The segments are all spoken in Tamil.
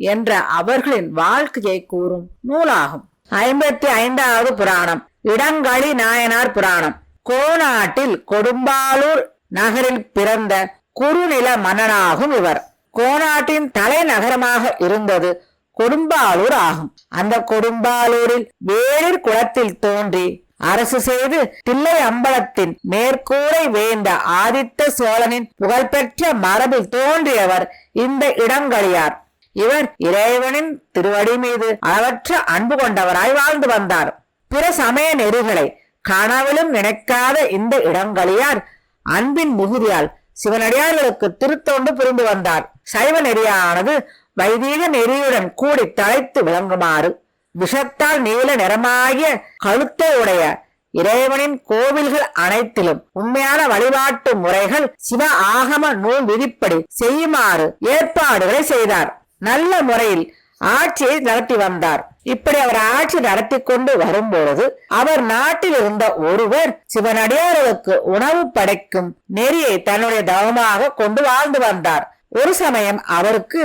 என்ற அவர்களின் வாழ்க்கையை கூறும் நூலாகும். ஐம்பத்தி ஐந்தாவது புராணம். இடங்களி நாயனார் புராணம். கோநாட்டில் கொடும்பாலூர் நகரில் பிறந்த குறுநில மன்னனாகும் இவர். கோநாட்டின் தலைநகரமாக இருந்தது கொடும்பாலூர் ஆகும். அந்த கொடும்பாலூரில் வேளிர் குளத்தில் தோன்றி அரசு செய்து தில்லை அம்பலத்தின் மேற்கூரை வேந்த ஆதித்த சோழனின் புகழ்பெற்ற மரபில் தோன்றியவர் இந்த இடங்களியார். இவர் இறைவனின் திருவடி மீது அளவற்ற அன்பு கொண்டவராய் வாழ்ந்து வந்தார். பிற சமய நெறிகளை கனவிலும் நினைக்காத இந்த இடங்களியார் அன்பின் மிகுதியால் சிவனடியார்களுக்கு திருத்தொண்டு புரிந்து வந்தார். சைவ நெறியானது வைதீக நெறியுடன் கூடி தலைத்து விளங்குமாறு விஷத்தால் நீல நிறமாகிய கழுத்தை உடைய இறைவனின் கோவில்கள் அனைத்திலும் உண்மையான வழிபாட்டு முறைகள் சிவ ஆகம நூல் விதிப்படி செய்யுமாறு ஏற்பாடுகளை செய்தார். நல்ல முறையில் ஆட்சியை நடத்தி வந்தார். இப்படி அவர் ஆட்சி நடத்தி கொண்டு வரும்பொழுது அவர் நாட்டில் இருந்த ஒருவர் சிவனடியார்களுக்கு உணவு படைக்கும் நெறியை தன்னுடைய தவமாக கொண்டு வாழ்ந்து வந்தார். ஒரு சமயம் அவருக்கு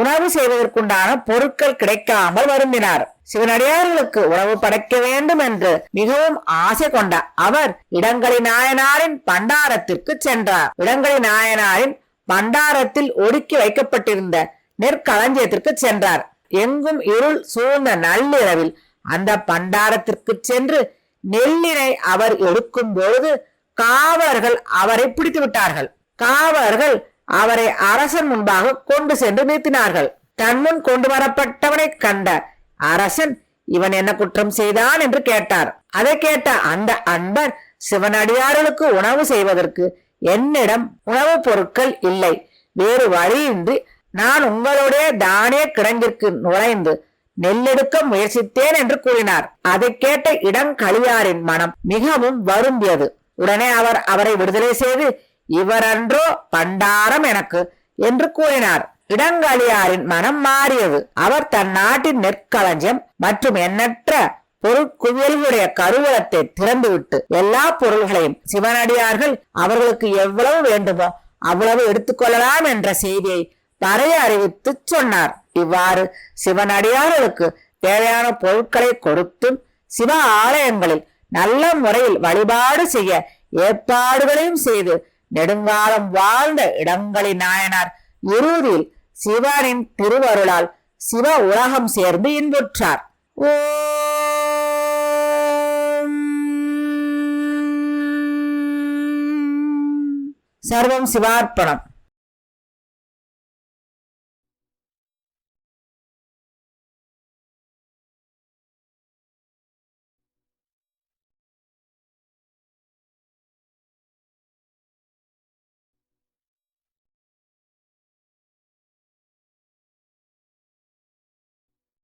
உணவு செய்வதற்குண்டான பொருட்கள் கிடைக்காமல் வருந்தினார். சிவனடியார்களுக்கு உணவு படைக்க வேண்டும் என்று மிகவும் ஆசை கொண்ட அவர் இடங்களி நாயனாரின் பண்டாரத்திற்கு சென்றார். இடங்களி நாயனாரின் பண்டாரத்தில் ஒடுக்கி வைக்கப்பட்டிருந்த நெற்களஞ்சியத்திற்கு சென்றார். எங்கும் இருள் சூழ்ந்த நள்ளிரவில் அந்த பண்டாரத்திற்கு சென்று நெல்லினை அவர் எடுக்கும் பொழுது காவலர்கள் அவரை பிடித்து விட்டார்கள். காவலர்கள் அவரை அரசன் முன்பாக கொண்டு சென்று நிறுத்தினார்கள். தன்முன் கொண்டு வரப்பட்டவனை கண்ட அரசன் இவன் என்ன குற்றம் செய்தான்? என்று கேட்டார். அதை கேட்ட அந்த அன்பர் சிவனடியார்களுக்கு உணவு செய்வதற்கு என்னிடம் உணவுப் பொருட்கள் இல்லை. வேறு வழியின்றி நான் உங்களுடைய தானே கிடங்கிற்கு நுழைந்து நெல்லெடுக்க முயற்சித்தேன் என்று கூறினார். அதை கேட்ட இடங்களியாரின் மனம் மிகவும் வருந்தியது. உடனே அவர் அவரை விடுதலை செய்து இவரன்றோ பண்டாரம் எனக்கு என்று கூறினார். இடங்களியாரின் மனம் மாறியது. அவர் தன் நாட்டின் நெற்களஞ்சியம் மற்றும் எண்ணற்ற பொருட்குவியல்களுடைய கருவூலத்தை திறந்துவிட்டு எல்லா பொருள்களையும் சிவனடியார்கள் அவர்களுக்கு எவ்வளவு வேண்டுமோ அவ்வளவு எடுத்துக்கொள்ளலாம் என்ற செய்தியை வரைய அறிவித்து சொன்னார். இவ்வாறு சிவனடியார்களுக்கு தேவையான பொருட்களை கொடுத்தும் சிவ ஆலயங்களில் நல்ல முறையில் வழிபாடு செய்ய ஏற்பாடுகளையும் செய்து நெடுங்காலம் வாழ்ந்த இடங்களின் நாயனார் இறுதியில் சிவனின் திருவருளால் சிவ உலகம் சேர்ந்து இன்புற்றார். ஓம். சர்வம் சிவார்ப்பணம்.